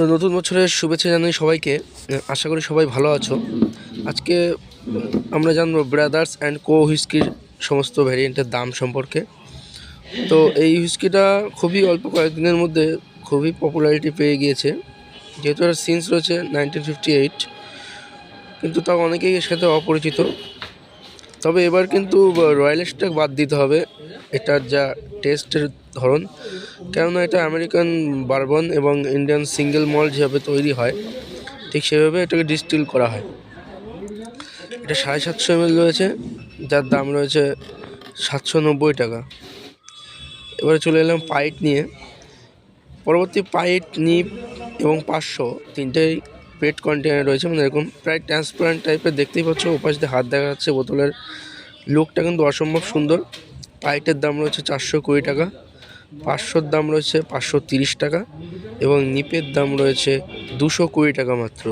তো নতুন বছরের শুভেচ্ছা জানাই সবাইকে। আশা করি সবাই ভালো আছো। আজকে আমরা জানব ব্রাদার্স অ্যান্ড কো হুইস্কির সমস্ত ভ্যারিয়েন্টের দাম সম্পর্কে। তো এই হুইস্কিটা খুবই অল্প কয়েকদিনের মধ্যে খুবই পপুলারিটি পেয়ে গিয়েছে। যেহেতু এর সিন্স রয়েছে নাইনটিন ফিফটি এইট কিন্তু তাও অনেকেই এর সাথে অপরিচিত। তবে এবার কিন্তু রয়্যাল স্ট্যাগ বাদ দিতে হবে। এটার যা টেস্টের ধরন, কেননা এটা আমেরিকান বারবন এবং ইন্ডিয়ান সিঙ্গেল মল্ট যেভাবে তৈরি হয়, ঠিক সেভাবে এটাকে ডিস্টিল করা হয়। এটা সাড়ে সাতশো এমএল রয়েছে, যার দাম রয়েছে সাতশো নব্বই টাকা। এবারে চলে এলাম পাইট নিয়ে। পরবর্তী পাইট, নিপ এবং পাঁচশো তিনটেই পেট কন্টেনার রয়েছে মানে এরকম প্রায় ট্রান্সপারেন্ট টাইপের দেখতেই পাচ্ছ, ওপাশ দিয়ে হাত দেখা যাচ্ছে, বোতলের লুকটা কিন্তু অসম্ভব সুন্দর। পাইটের দাম রয়েছে চারশো কুড়ি টাকা, পাঁচশোর দাম রয়েছে পাঁচশো তিরিশ টাকা এবং নিপের দাম রয়েছে দুশো কুড়ি টাকা মাত্র।